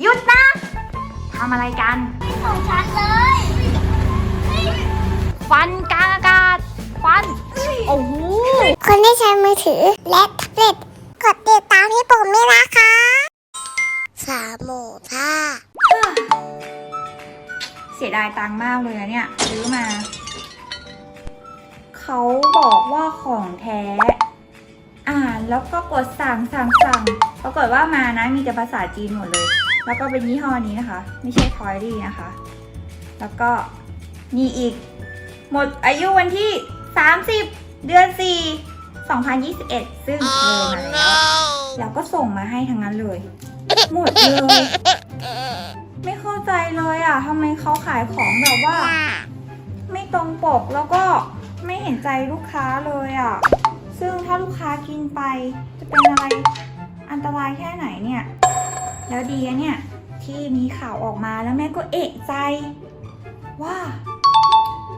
หยุดนะทำอะไรกัน ของฉันเลยฟันกลางอากาศฟัน โอ้โห คนที่ใช้มือถือและแท็บเล็ตกดติดตามที่ปุ่มนี้นะคะสามหมูท่าเสียดายตังค์มากเลยนะเนี่ยซื้อมา เขาบอกว่าของแท้ อ่านแล้วก็กดสั่งสั่งสั่งปรากฏว่ามานะมีแต่ภาษาจีนหมดเลย แล้วก็เป็นยี่ห้อนี้นะคะ ไม่ใช่ทอยดี้นะคะ แล้วก็นี่อีก หมดอายุวันที่ 30 เดือน 4 2021 ซึ่งเลยมาแล้ว แล้วก็ส่งมาให้ทั้งนั้นเลย หมดเลย ไม่เข้าใจเลยอะทำไมเขาขายของแบบว่า ไม่ตรงปกแล้วก็ไม่เห็นใจลูกค้าเลยอะ ซึ่งถ้าลูกค้ากินไปจะเป็นอะไรอันตรายแค่ไหนเนี่ย แล้วดีอะเนี่ยที่มีข่าวออกมาแล้วแม่ก็เอะใจ ว่า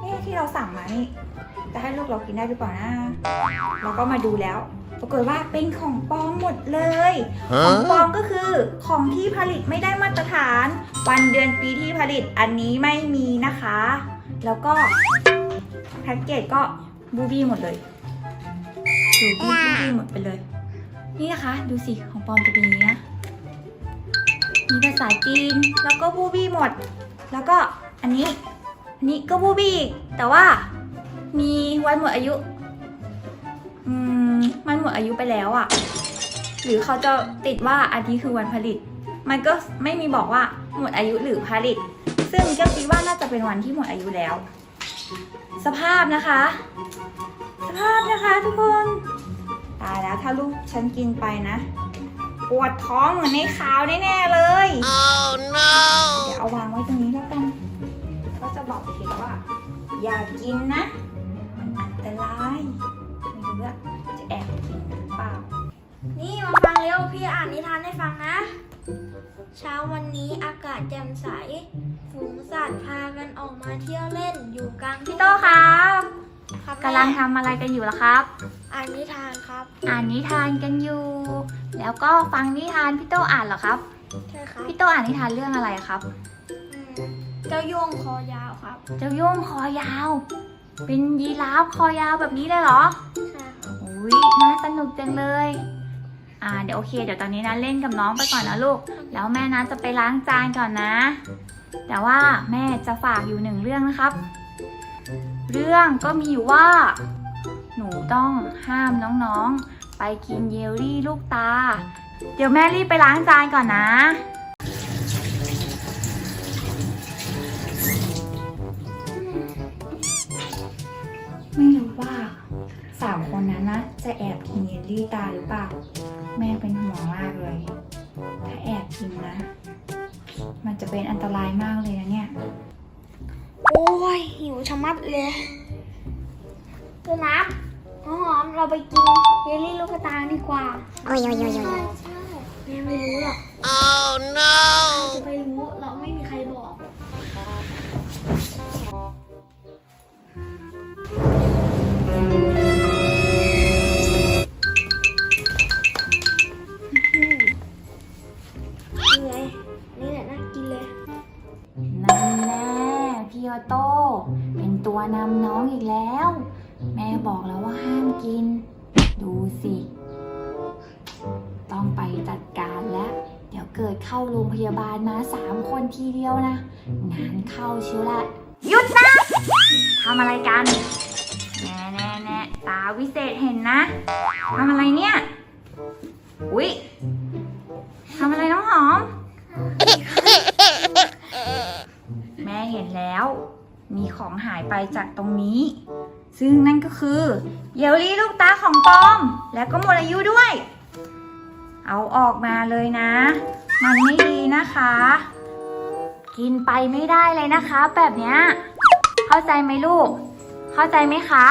เอ๊ะที่เราสั่งมานี่จะให้ลูกเรากินได้หรือเปล่านะเราก็มาดูแล้ว ปรากฏว่าเป็นของปลอมหมดเลย ของปลอมก็คือของที่ผลิตไม่ได้มาตรฐาน วันเดือนปีที่ผลิตอันนี้ไม่มีนะคะ แล้วก็แพ็กเกจก็บูบี้หมดเลยดูบูบี้หมดไปเลย นี่นะคะ ดูสิของปลอมจะเป็นอย่างนี้นะ มีภาษาจีน แล้วก็บูบี้หมด แล้วก็อันนี้ อันนี้ก็บูบี้อีก แต่ว่ามีวันหมดอายุ อืม มันหมดอายุไปแล้วอะ่ะ หรือเขาจะติดว่าอันนี้คือวันผลิต มันก็ไม่มีบอกว่าหมดอายุหรือผลิต ซึ่งก็คิดว่าน่าจะเป็นวันที่หมดอายุแล้ว สภาพนะคะ สภาพนะคะทุกคน ตายแล้วถ้าลูกฉันกินไปนะ ปวดท้องเหมือนในข่าวแน่ๆเลย Oh no เดี๋ยวเอาวางไว้ตรงนี้แล้วกัน ก็จะบอกเด็กว่า อย่ากินนะ มันอันตรายไม่รู้ว่าจะแอบกินหรือเปล่า นี่มาฟังเร็วพี่อ่านนิทานให้ฟังนะ เช้าวันนี้อากาศแจ่มใส ฝูงสัตว์พากันออกมาเที่ยวเล่นอยู่กลางพี่โตครับครับกำลังแม่ทำอะไรกันอยู่ล่ะครับ อ่านนิทานครับ อ่านนิทานกันอยู่ แล้วก็ฟังนิทานพี่โตอ่านเหรอครับ ใช่ครับพี่โตอ่านนิทานเรื่องอะไรครับ อืมเจ้าโยงคอยาวครับ เจ้าโย่งคอยาว เป็นยีราฟคอยาวแบบนี้เลยเหรอ ใช่ครับ อุ้ยน่าสนุกจังเลย อ่า เดี๋ยวโอเค เดี๋ยวตอนนี้นะเล่นกับน้องไปก่อนนะลูก แล้วแม่นะจะไปล้างจานก่อนนะ แต่ว่าแม่จะฝากอยู่หนึ่งเรื่องนะครับ เรื่องก็มีอยู่ว่าห นูต้องห้ามน้องๆ ไปกินเยลลี่ลูกตา เดี๋ยวแม่รีบไปล้างจานก่อนนะ ไม่รู้ว่าสามคนนั้นนะ จะแอบกินเยลลี่ตาหรือเปล่า แม่เป็นห่วงมากเลย ถ้าแอบกินนะ มันจะเป็นอันตรายมากเลยนะเนี่ย โอ้ยหิวชะมัดเลยเจ้าน้ำน้องหอม เราไปกินเยลลี่ลูกกระตาดีกว่าโอ้ยโอ้ยโอ้ยโอ้ยใช่แม่ไม่รู้หรอก Oh no จะไปรู้เราไม่มีใครบอกนี่ไงนี่แหละน่ากินเลยนั่นแน่พี่ออโต้เป็นตัวนำน้องอีกแล้ว แม่บอกแล้วว่าห้ามกิน ดูสิ ต้องไปจัดการแล้ว เดี๋ยวเกิดเข้าโรงพยาบาลมาสามคนทีเดียวนะ งานเข้าชิวละหยุดนะทำอะไรกัน แน่แน่แน่ตาวิเศษเห็นนะทำอะไรเนี่ย อุ๊ยทำอะไรน้องหอม แม่เห็นแล้ว มีของหายไปจากตรงนี้ ซึ่งนั่นก็คือเยลลี่ลูกตาของปอม และก็หมดอายุด้วย เอาออกมาเลยนะ มันไม่ดีนะคะ กินไปไม่ได้เลยนะคะ แบบเนี้ยเข้าใจไหมลูก เข้าใจไหมคะ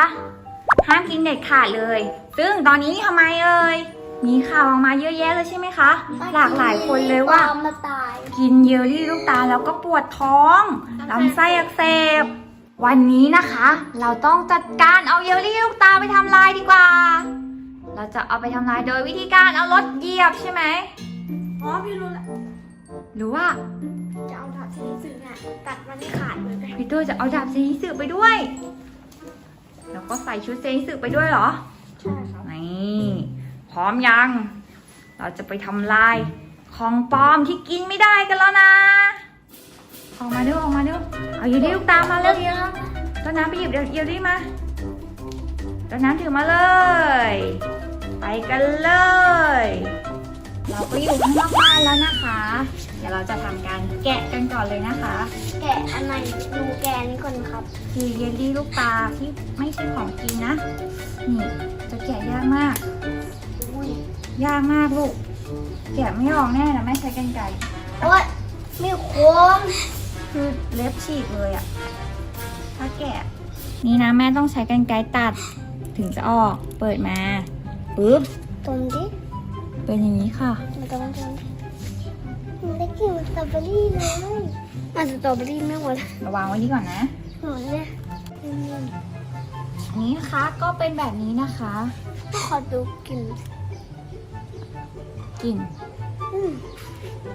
ห้ามกินเด็ดขาดเลย ซึ่งตอนนี้ทำไมเอ่ย มีข่าวออกมาเยอะแยะเลยใช่ไหมคะ หลากหลายคนเลยว่าตามมาตายกินเยลลี่ลูกตาลแล้วก็ปวดท้องลำไส้อักเสบ วันนี้นะคะ เราต้องจัดการเอาเยลลี่ลูกตาไปทำลายดีกว่า เราจะเอาไปทำลายโดยวิธีการเอารถเหยียบใช่ไหมอ๋อพี่รู้แล้วหรือว่าจะเอาดาบสีสึเนี่ยตัดมันให้ขาดเลยไหมพีเตอร์จะเอาดาบเซนิสึไปด้วย แล้วก็ใส่ชุดเซนิสึไปด้วยเหรอใช่ครับนี่ พร้อมยัง เราจะไปทำลายของปลอมที่กินไม่ได้กันแล้วนะ ออกมาดูออกมาดูเอาเยลลี่ลูกตามมาเร็วต้นน้ำไปหยิบเดี๋ยวเยลลี่มาต้นน้ำถือมาเลย ไปกันเลย เราก็อยู่ข้างนอกบ้านแล้วนะคะ เดี๋ยวเราจะทำการแกะกันก่อนเลยนะคะ แกะอันไหนดูแกะนี้ก่อนครับ คือเยลลี่ลูกตาที่ไม่ใช่ของกินนะ นี่จะแกะยากมากอุ้ย ยากมากลูก แกะไม่ออกแน่นะแม่ใช้กันไกรโอ๊ยไม่คมคือเล็บฉีกเลยอะถ้าแกะ นี่นะแม่ต้องใช้กันไกรตัด ถึงจะออกเปิดมาปึ๊บตรงดิเป็นอย่างนี้ค่ะมาตรงตรงดิมันได้กลิ่นสตรอเบอรี่เลยมันสตรอเบอรี่ไม่หมดระวังไว้นี่ก่อนนะหมดเลยอันนี้นะคะก็เป็นแบบนี้นะคะ ขอดูกลิ่น กลิ่นอืม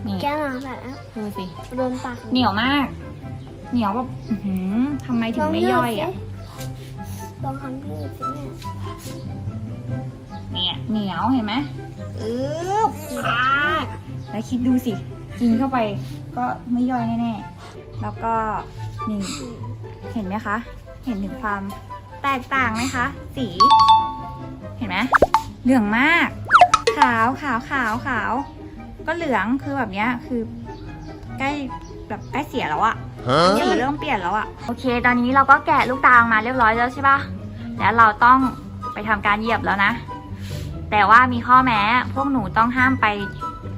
นี่แก้หนาแบบนั้นดูสิโดนปากเหนียวมาก เหนียวแบบอื้อหือทำไมถึงไม่ย่อยอะลองทำที่อื่นสิเนี่ยเนี่ยเหนียวเห็นไหมอึ๊บขาดแล้วคิดดูสิ กินเข้าไปก็ไม่ย่อยแน่ๆ แล้วก็นี่เห็นไหมคะ เห็นถึงความแตกต่างไหมคะ สี เห็นไหมเหลืองมาก ขาวขาวขาวขาว ก็เหลืองคือแบบเนี้ยคือ ใกล้แบบใกล้เสียแล้วอะสีเริ่มเปลี่ยนแล้วอะโอเค ตอนนี้เราก็แกะลูกตาออกมาเรียบร้อยแล้วใช่ปะแล้วเราต้องไปทำการเหยียบแล้วนะ แต่ว่ามีข้อแม้พวกหนูต้องห้ามไป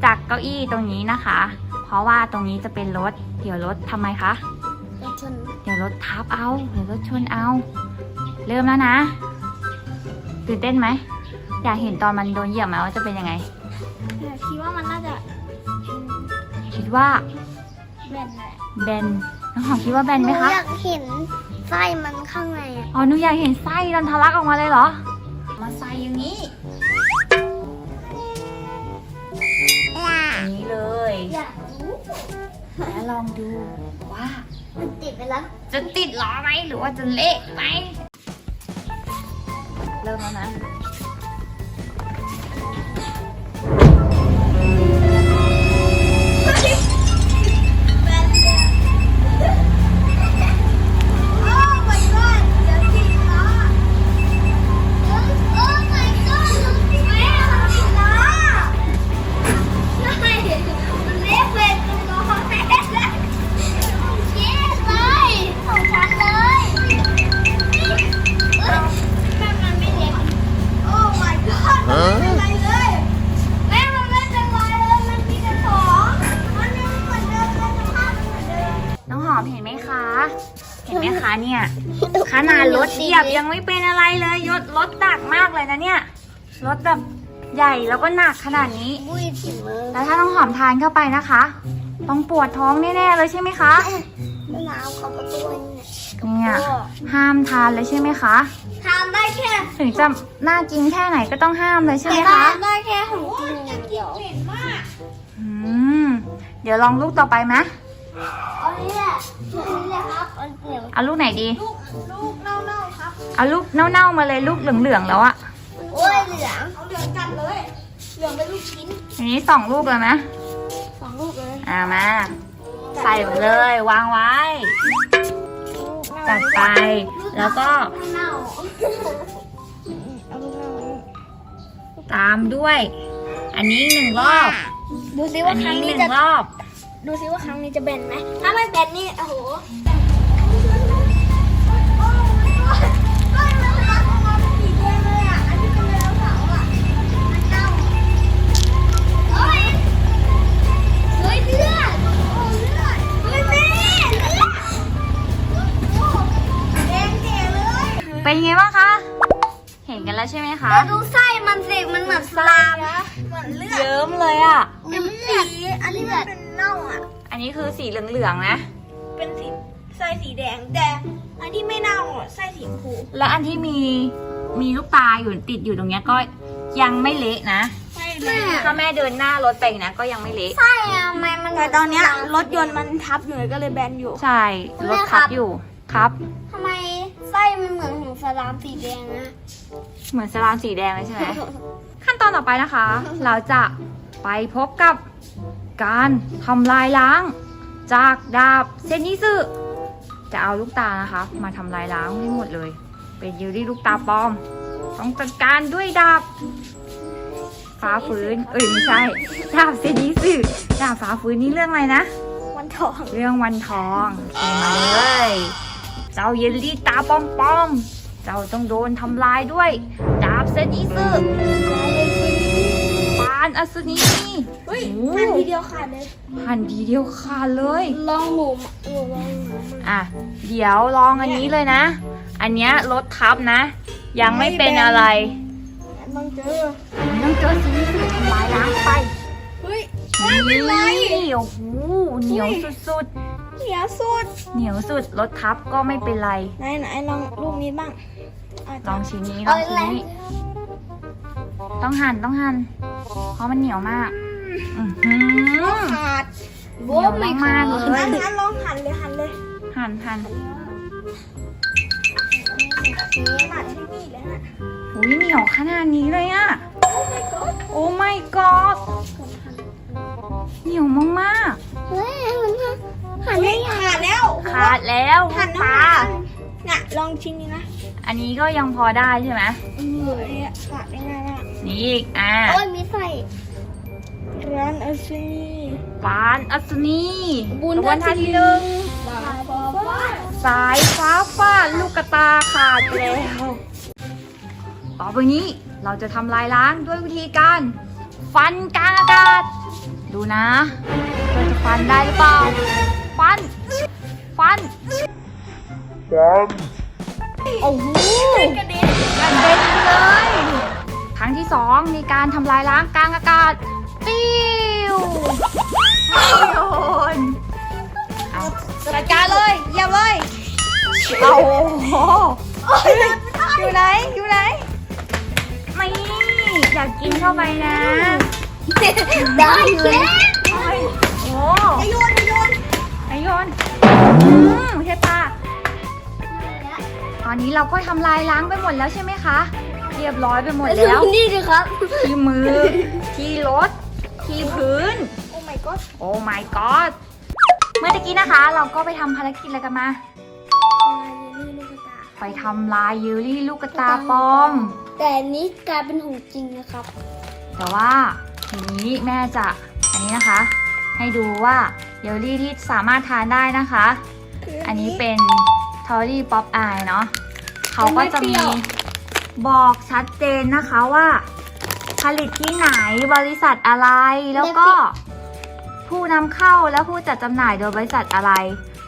จากเก้าอี้ตรงนี้นะคะ เพราะว่าตรงนี้จะเป็นรถ เดี๋ยวรถทำไมคะรถชนเดี๋ยวรถทับเอาเดี๋ยวรถชนเอา เริ่มแล้วนะตื่นเต้นไหม อยากเห็นตอนมันโดนเหยียบไหมว่าจะเป็นยังไง แต่คิดว่ามันน่าจะคิดว่าแบนแหละแบนน้องหอมคิดว่าแบนไหมคะอยากเห็นไส้มันข้างในอะอ๋อหนูอยากเห็นไส้ดันทะลักออกมาเลยเหรอ มาใส่อย่างนี้อย่างนี้เลยอยากรู้แล้วลองดูว่า มันติดไปแล้ว จะติดล้อไหมหรือว่าจะเละไหมเริ่มแล้วนะ คะเนี่ยขนาดรถเหยียบยังไม่เป็นอะไรเลยยศรถหนักมากเลยนะเนี่ยรถแบบใหญ่แล้วก็หนักขนาดนี้บุ้ยจิ๋มมือแล้วถ้าน้องหอมทานเข้าไปนะคะ ต้องปวดท้องแน่ๆเลยใช่ไหมคะมะนาวกับประตูเนี่ยเนี่ยห้ามทานเลยใช่ไหมคะทานได้แค่ถึงจะน่ากินแค่ไหนก็ต้องห้ามเลยใช่ไหมคะทานได้แค่ของกินอย่างเดียวเห็นมากอืมเดี๋ยวลองลูกต่อไปไหมอันนี้แหละอันนี้แหละครับอัน เหนียวเอาลูกไหนดี ลูกลูกเน่าๆครับเอาลูกเน่าๆมาเลยลูกเหลืองๆแล้วอะโอ้ยเหลืองเอาเหลืองจัดเลย เหลืองเป็นลูกชิ้นอันนี้สองลูกเลยไหมสองลูกเลยอ่ามา ใส่ไปเลยวางไว้จัดไปแล้วก็เน่าเอาลูกเน่าตามด้วย อันนี้หนึ่งรอบดูซิอัว่านครั้นี้งหนี้นึ่งจะรอบ ดูซิว่าครั้งนี้จะแบนไหมถ้าไม่แบนนี่โอ้โห เป็นไงบ้างคะ เห็นกันแล้วใช่ไหมคะ แล้วดูไส้มันสิ มันเหมือนสลามเหมือนเลือดเยิ้มเลยอะเป็นสีอันนี้เป็นเน่าอะ อันนี้คือสีเหลืองๆนะ เป็นสีไส้สีแดงแต่อันที่ไม่เน่าอะไส้สีชมพูแล้วอันที่มีมีลูกตาอยู่ติดอยู่ตรงเนี้ยก็ยังไม่เละนะใช่เละถ้าแม่เดินหน้ารถไปนะก็ยังไม่เละใช่อะทำไมมันแต่ตอนเนี้ยรถยนต์มันทับอยู่ก็เลยแบนอยู่ ใช่รถทับอยู่ครับทำไมไส้ มันเหมือนของสลามสีแดงนะ เหมือนสลามสีแดงเลยใช่ไหม ขั้นตอนต่อไปนะคะ เราจะไปพบกับการทำลายล้าง จากดาบเซนิสึจะเอาลูกตานะคะ มาทำลายล้างให้หมดเลย เป็นยูริลูกตาปลอม ต้องจัดการด้วยดาบฟ้าฟื้น เอ้ยไม่ใช่ ดาบเซนิสึดาบฟ้าฟื้นนี่เรื่องอะไรนะ วันทอง เรื่องวันทองโอเคมาเลย เจ้าเยลลี่ตาปอมปอมๆเจ้าต้องโดนทำลายด้วยดาบเซนิสึปานอสุนีเฮ้ยโอ้หันทีเดียวขาดเลยหันทีเดียวขาดเลย ลองหมูหมูลองหมูอะ เดี๋ยวลองอันนี้เลยนะ อันเนี้ยรถทับนะ ยังไม่เป็นอะไรต้องเจอต้องเจอเซนิสึทำลายล้างไป เฮ้ยนี่โอ้โหเหนียวสุด เหนียวสุดๆเหนียวสุดรถทับก็ไม่เป็นไร ไหนไหนลองรูปนี้บ้างะลองชิ้นนี้ลองชิ้นนี้ ต้องหั่นต้องหั่นเพราะมันเหนียวมากอื้อหือขาดเหนียวมากๆเลงั้ยนงั้นลองหันเลยหันเลยหั่นหั่นขนาดใช้มีดเลยฮะอุ้ยเหนียวขนาดนี้เลยอะโอ้ my god เหนียวมากเดแล้วหันปน้ำลามันน่ะลองชิ้นนี้นะอันนี้ก็ยังพอได้ใช่ไหมเออเนี่ยขาดได้ง่ายมากนี่อีกอะโอ้ยมีไส้ร้านอาชีปานอัศนีบุญขบวนท่าที่หนึ่งบาบาบาสายฟ้าฟาดลูกกระตาขาดแล้วต่อไปนี้เราจะทำลายล้างด้วยวิธีการ ฟันกลางอากาศ ดูนะเราจะฟันได้หรือเปล่า ฟัน ฟัน โอ้โหกระเด็นกระเด็นเลย ครั้งที่สองในการทำลายล้างกลางอากาศติ้วไม่โดนเอาจัดการเลยเยี่ยมเลยเอาโอ้โหอยู่ไหน อยู่ไหน ไม่ อยากกินเข้าไปนะ ได้เลยโอ้ย อนนี้เราก็ทำลายล้างไปหมดแล้วใช่ไหมคะ เรียบร้อยไปหมดแล้ว นี่ดิครับ ที่มือ ที่รถ ที่พื้น โอ้ my god โอ้ my god เมื่อตะกี้นะคะ เราก็ไปทำภารกิจอะไรกันมา ไปทำลายยูรี่ลูกกระตาปลอม แต่อันนี้กลายเป็นของจริงนะครับ แต่ว่าทีนี้แม่จะอันนี้นะคะ ให้ดูว่าเยลลี่ที่สามารถทานได้นะคะ อันนี้เป็น ทอรี่ป๊อปอายเนาะเขาก็จะมีบอกชัดเจนนะคะว่า ผลิตที่ไหนบริษัทอะไรแล้วก็ ผู้นำเข้าและผู้จัดจำหน่ายโดยบริษัทอะไร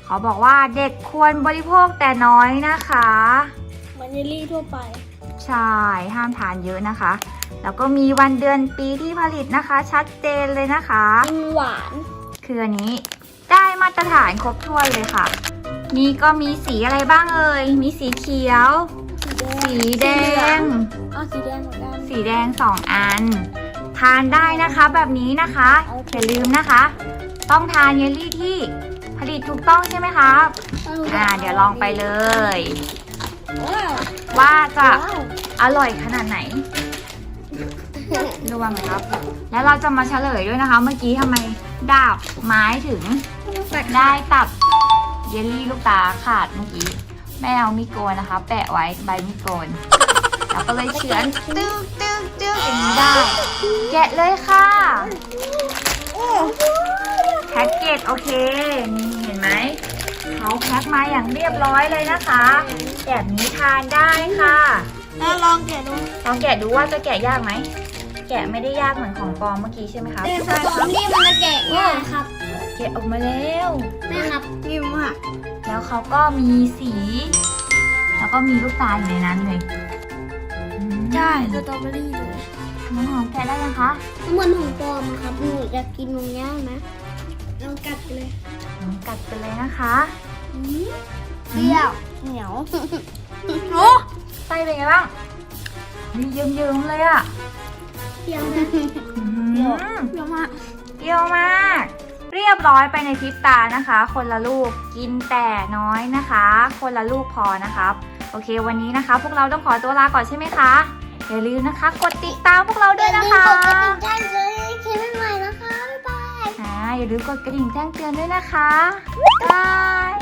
เขาบอกว่าเด็กควรบริโภคแต่น้อยนะคะเหมันเยลลี่ทั่วไป ใช่ ห้ามทานเยอะนะคะ แล้วก็มีวันเดือนปีที่ผลิตนะคะ ชัดเจนเลยนะคะกินหวาน คืออันนี้ได้มาตรฐานครบถ้วนเลยค่ะ นี่ก็มีสีอะไรบ้างเอ่ย มีสีเขียว สีแดง เอาสีแดงเหมือนกันสีแดงสองอัน ทานได้นะคะแบบนี้นะคะอย่าลืมนะคะ ต้องทานเยลลี่ที่ผลิตถูกต้องใช่ไหมครับอ่าเดี๋ยวลองไปเลย ว้าวว่าจะว้าวอร่อยขนาดไหนระวังนะครับ แล้วเราจะมาเฉลยด้วยนะคะ เมื่อกี้ทำไมดาบไม้ถึงได้ตัด เยลลี่ลูกตาขาดเมื่อกี้แม่เอามีดโกนนะคะ แปะไว้ใบมีดโกนแล้วก็เลยเฉือนตึ้งตึ้งตึ้งอย่างนี้ได้ แกะเลยค่ะแพ็กเกจโอเคนี่เห็นไหมเขาแพ็คมาอย่างเรียบร้อยเลยนะคะ แบบนี้ทานได้ค่ะแล้วลองแกะดูลองแกะดูว่าจะแกะยากไหมแกะไม่ได้ยากเหมือนของปลอมเมื่อกี้ใช่ไหมคะเต้นใช่ขคอรังบนี่มันจะแกะง่ายครับแกะออกมาแล้วแม่ครับนิ่มมากแล้วเขาก็มีสี แล้วก็มีลูกตาอยู่ในนั้นเลยอืมใช่สตรอเบอรี่เลยน้ำหอมแกะได้ยังคะเหมือนของปลอมอะครับหนูอยากกินตรงนี้ไหมลองกัดเลยลองกัดไปเลยนะคะเปรี้ยวเหนียวโอ้ไส้เป็นไงบ้างมีเยิ้มๆเลยอะเปรี้ยวนะอืมเปรี้ยวมากเปรี้ยวมาก เรียบร้อยไปในพริบตานะคะ คนละลูกกินแต่น้อยนะคะ คนละลูกพอนะครับ โอเควันนี้นะคะ พวกเราต้องขอตัวลาก่อนใช่ไหมคะอย่าลืมนะคะ กดติดตามพวกเราด้วยนะคะอย่าลืมกดกระดิ่งแจ้งเตือนให้คลิปใหม่ๆนะคะบ๊ายบายอ่าอย่าลืมกดกระดิ่งแจ้งเตือนด้วยนะคะบาย